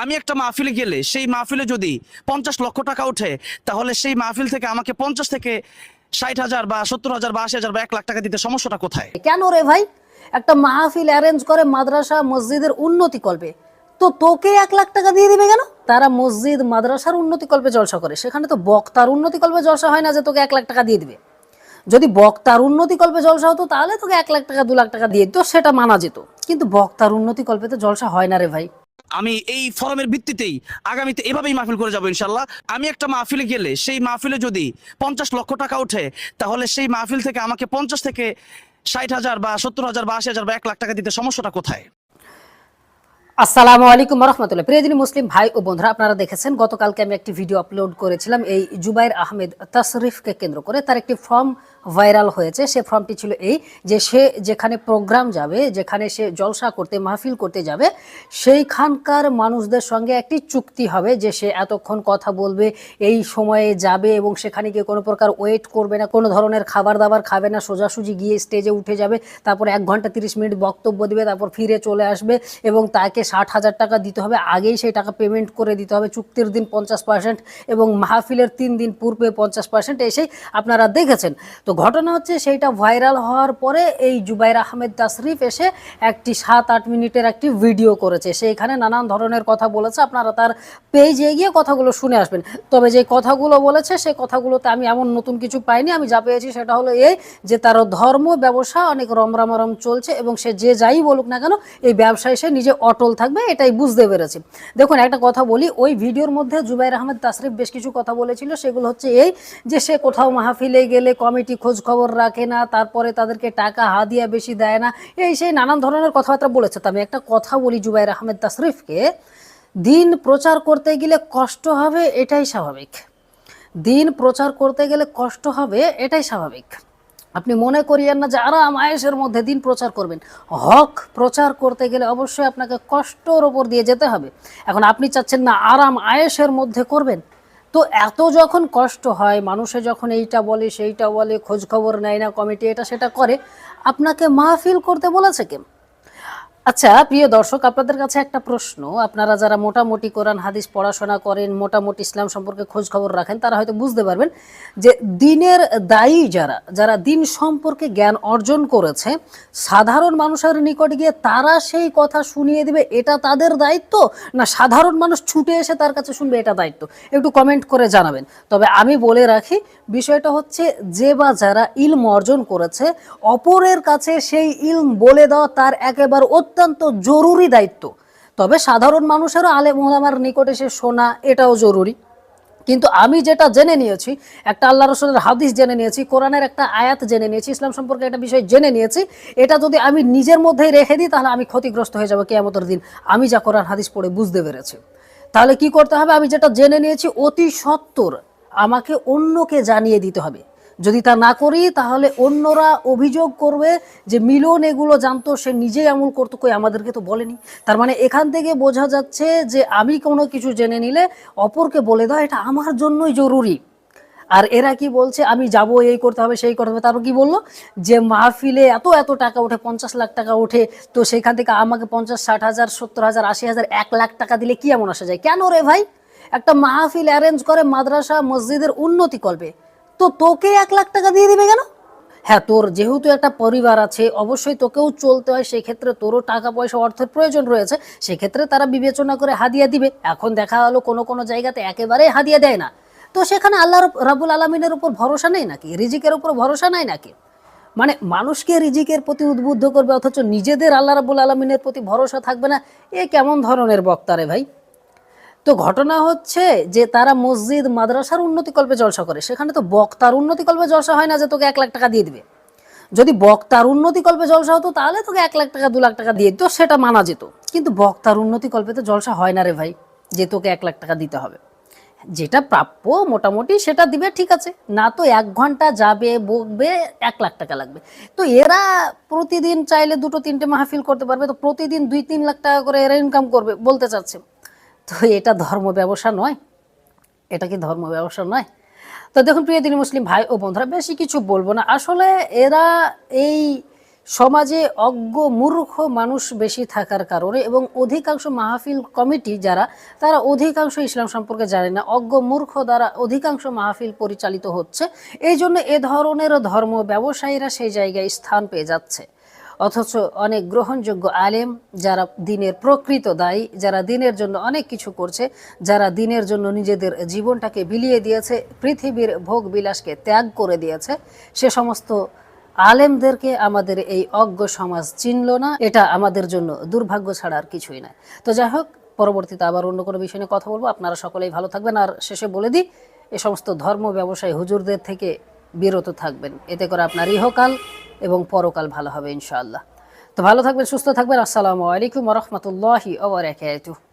আমি একটা মাহফিলে গেলে, সেই মাহফিলে যদি পঞ্চাশ লক্ষ টাকা ওঠে, তাহলে সেই মাহফিল থেকে আমাকে পঞ্চাশ থেকে ষাট হাজার বা সত্তর হাজার বা আশি হাজার বা এক লাখ টাকা দিতে সমস্যাটা কোথায়? কেন রে ভাই? একটা মাহফিল অ্যারেঞ্জ করে মাদ্রাসা, মসজিদের উন্নতি কল্পে। তো তোকে এক লাখ টাকা দিয়ে দিবে কেন? তারা মসজিদ, মাদ্রাসার উন্নতি কল্পে জলসা করে। সেখানে তো বক্তার উন্নতি কল্পে জলসা হয় না যে তোকে এক লাখ টাকা দিয়ে দিবে। যদি বক্তার উন্নতি কল্পে জলসা হতো, তাহলে তোকে এক লাখ টাকা, দু লাখ টাকা দিয়ে দিত, সেটা মানা যেত। কিন্তু বক্তার উন্নতি কল্পে তো জলসা হয় না রে ভাই। আমি এই ফরমের ভিত্তিতেই আগামীতে এভাবেই মাহফিল করে যাব ইনশাল্লাহ আমি একটা মাহফিলে গেলে সেই মাহফিলে যদি পঞ্চাশ লক্ষ টাকা ওঠে, তাহলে সেই মাহফিল থেকে আমাকে পঞ্চাশ থেকে ষাট হাজার বা সত্তর হাজার বা আশি হাজার বা এক লাখ টাকা দিতে সমস্যাটা কোথায়? আসসালামু আলাইকুম রহমতুল্লাহ। প্রিয়দিনী মুসলিম ভাই ও বন্ধুরা, আপনারা দেখেছেন, গতকালকে আমি একটি ভিডিও আপলোড করেছিলাম। এই জুবাইর আহমেদ তাসরিফকে কেন্দ্র করে তার একটি ফর্ম ভাইরাল হয়েছে। সে ফর্মটি ছিল এই যে সে যেখানে প্রোগ্রাম যাবে, যেখানে সে জলসা করতে, মাহফিল করতে যাবে, সেইখানকার মানুষদের সঙ্গে একটি চুক্তি হবে যে সে এতক্ষণ কথা বলবে, এই সময়ে যাবে এবং সেখানে গিয়ে কোনো প্রকার ওয়েট করবে না, কোনো ধরনের খাবার দাবার খাবে না, সোজাসুজি গিয়ে স্টেজে উঠে যাবে, তারপর এক ঘণ্টা তিরিশ মিনিট বক্তব্য দেবে, তারপর ফিরে চলে আসবে এবং তাকে ষাট হাজার টাকা দিতে হবে। আগেই সেই টাকা পেমেন্ট করে দিতে হবে। চুক্তির দিন পঞ্চাশ পার্সেন্ট এবং মাহফিলের তিন দিন পূর্বে পঞ্চাশ পার্সেন্ট এসেই আপনারা দেখেছেন। তো ঘটনা হচ্ছে সেইটা ভাইরাল হওয়ার পরে এই জুবাইর আহমেদ তাসরিফ এসে একটি সাত আট মিনিটের একটি ভিডিও করেছে। সেইখানে নানান ধরনের কথা বলেছে, আপনারা তার পেজে গিয়ে কথাগুলো শুনে আসবেন। তবে যে কথাগুলো বলেছে সেই কথাগুলোতে আমি এমন নতুন কিছু পাইনি। আমি যা পেয়েছি সেটা হলো এই যে তার ধর্ম, ব্যবসা অনেক রমরামরম চলছে এবং সে যে যাই বলুক না কেন, এই ব্যবসায় সে নিজে অটল থাকবে, এটাই বুঝতে পেরেছি। দেখুন, একটা কথা বলি, ওই ভিডিওর মধ্যে জুবাইর আহমেদ তাসরিফ বেশ কিছু কথা বলেছিল। সেগুলো হচ্ছে এই যে সে কোথাও মাহফিলে গেলে কমিটি খোঁজ খবর রাখে না, তারপরে তাদেরকে টাকা হাদিয়া বেশি দেয় না। এই সেই নানান ধরনের কথাবার্তা বলেছে। তো আমি একটা কথা বলি জুবাইর আহমেদ তাসরিফকে, দিন প্রচার করতে গেলে কষ্ট হবে, এটাই স্বাভাবিক। দিন প্রচার করতে গেলে কষ্ট হবে, এটাই স্বাভাবিক। আপনি মনে করিয়েন না যে আরাম আয়েসের মধ্যে দিন প্রচার করবেন। হক প্রচার করতে গেলে অবশ্যই আপনাকে কষ্টর ওপর দিয়ে যেতে হবে। এখন আপনি চাচ্ছেন না আরাম আয়েসের মধ্যে করবেন? তো এত যখন কষ্ট হয়, মানুষে যখন এইটা বলে, সেইটা বলে খোঁজখবর নেয় না কমিটি এটা সেটা করে, আপনাকে মাহফিল করতে বলেছে কে আচ্ছা প্রিয় দর্শক, আপনাদের কাছে একটা প্রশ্ন। আপনারা যারা মোটামুটি কোরআন, হাদিস পড়াশোনা করেন, মোটামুটি ইসলাম সম্পর্কে খোঁজ খবর রাখেন, তারা হয়তো বুঝতে পারবেন যে দিনের দায়ী যারা যারা দিন সম্পর্কে জ্ঞান অর্জন করেছে, সাধারণ মানুষের নিকট গিয়ে তারা সেই কথা শুনিয়ে দিবে, এটা তাদের দায়িত্ব? না সাধারণ মানুষ ছুটে এসে তার কাছে শুনবে, এটা দায়িত্ব? একটু কমেন্ট করে জানাবেন। তবে আমি বলে রাখি, বিষয়টা হচ্ছে যে বা যারা ইলম অর্জন করেছে, অপরের কাছে সেই ইলম বলে দেওয়া তার একেবারে অত্যন্ত জরুরি দায়িত্ব। তবে সাধারণ মানুষেরও আলে ওলামার নিকট এসে শোনা এটাও জরুরি। কিন্তু আমি যেটা জেনে নিয়েছি, একটা আল্লাহ রসুলের হাদিস জেনে নিয়েছি, কোরআনের একটা আয়াত জেনে নিয়েছি, ইসলাম সম্পর্কে একটা বিষয় জেনে নিয়েছি, এটা যদি আমি নিজের মধ্যেই রেখে দিই, তাহলে আমি ক্ষতিগ্রস্ত হয়ে যাব কেয়ামতের দিন। আমি যা কোরআন হাদিস পড়ে বুঝতে পেরেছি। তাহলে কি করতে হবে? আমি যেটা জেনে নিয়েছি, অতি সত্তর আমাকে অন্যকে জানিয়ে দিতে হবে। যদি তা না করি, তাহলে অন্যরা অভিযোগ করবে যে মিলন এগুলো জানতো, সে নিজেই আমল করতো, কই আমাদেরকে তো বলেনি। তার মানে এখান থেকে বোঝা যাচ্ছে যে আমি কোনো কিছু জেনে নিলে অপরকে বলে দাও, এটা আমার জন্যই জরুরি। আর এরা কি বলছে, আমি যাব, এই করতে হবে, সেই করতে হবে। তারপর কি বলল? যে মাহফিলে এত এত টাকা ওঠে, পঞ্চাশ লাখ টাকা ওঠে, তো সেখান থেকে আমাকে পঞ্চাশ, ষাট হাজার, সত্তর হাজার, আশি হাজার, এক লাখ টাকা দিলে কি এমন আসা যায়? কেন রে ভাই? একটা মাহফিল অ্যারেঞ্জ করে মাদ্রাসা, মসজিদের উন্নতি করবে। তো তোকে এক লাখ টাকা দিয়ে দিবে কেন? হ্যাঁ তোর যেহেতু একটা পরিবার আছে, অবশ্যই তোকেও চলতে হয় সেই ক্ষেত্রে তোরও টাকা পয়সা অর্থের প্রয়োজন রয়েছে, সেক্ষেত্রে তারা বিবেচনা করে হাদিয়া দিবে। এখন দেখা হলো কোনো কোনো জায়গাতে একেবারেই হাদিয়া দেয় না। তো সেখানে আল্লাহ রাবুল আলমিনের উপর ভরসা নেই নাকি? রিজিকের উপর ভরসা নাই নাকি? মানে মানুষকে রিজিকের প্রতি উদ্বুদ্ধ করবে, অথচ নিজেদের আল্লাহ রাবুল আলমিনের প্রতি ভরসা থাকবে না? এ কেমন ধরনের বক্তা রে ভাই? তো ঘটনা হচ্ছে যে তারা মসজিদ, মাদ্রাসার উন্নতিকল্পে জলসা করে। সেখানে তো বক্তার উন্নতিকল্পে জলসা হয় না যে তোকে এক লাখ টাকা দিয়ে দিবে। যদি বক্তার উন্নতিকল্পে জলসা হতো, তাহলে তোকে এক লাখ টাকা, দু লাখ টাকা দিয়ে দিত, সেটা মানা যেত। কিন্তু বক্তার উন্নতিকল্পে তো জলসা হয় না রে ভাই, যে তোকে এক লাখ টাকা দিতে হবে। যেটা প্রাপ্য মোটামুটি সেটা দিবে, ঠিক আছে। না তো এক ঘণ্টা যাবে, বকবে, এক লাখ টাকা লাগবে। তো এরা প্রতিদিন চাইলে দুটো, তিনটে মাহফিল করতে পারবে, তো প্রতিদিন দুই, তিন লাখ টাকা করে এরা ইনকাম করবে, বলতে চাচ্ছে। তো এটা ধর্ম ব্যবসা নয়। এটা কি ধর্ম ব্যবসা নয়? তো দেখুন, প্রিয় দিনী মুসলিম ভাই ও বন্ধুরা, বেশি কিছু বলব না। আসলে এরা এই সমাজে অজ্ঞ, মূর্খ মানুষ বেশি থাকার কারণে এবং অধিকাংশ মাহফিল কমিটি যারা, তারা অধিকাংশ ইসলাম সম্পর্কে জানে না। অজ্ঞ, মূর্খ দ্বারা অধিকাংশ মাহফিল পরিচালিত হচ্ছে। এই জন্য এ ধরনের ধর্ম ব্যবসায়ীরা সেই জায়গায় স্থান পেয়ে যাচ্ছে। অথচ অনেক গ্রহণযোগ্য আলেম যারা দিনের প্রকৃত দায়ী, যারা দিনের জন্য অনেক কিছু করছে, যারা দিনের জন্য নিজেদের জীবনটাকে বিলিয়ে দিয়েছে, পৃথিবীর ভোগ বিলাসকে ত্যাগ করে দিয়েছে, সে সমস্ত আলেমদেরকে আমাদের এই অজ্ঞ সমাজ চিনল না, এটা আমাদের জন্য দুর্ভাগ্য ছাড়া আর কিছুই নয়। তো যাই হোক, পরবর্তীতে আবার অন্য কোনো বিষয় নিয়ে কথা বলব। আপনারা সকলেই ভালো থাকবেন। আর শেষে বলে দিই, এ সমস্ত ধর্ম ব্যবসায়ী হুজুরদের থেকে বিরত থাকবেন। এতে করে আপনার ইহকাল এবং পরকাল ভালো হবে ইনশাআল্লাহ। তো ভালো থাকবেন সুস্থ থাকবেন। আসসালামু আলাইকুম রহমতুল্লাহি ওবরাকাতুহু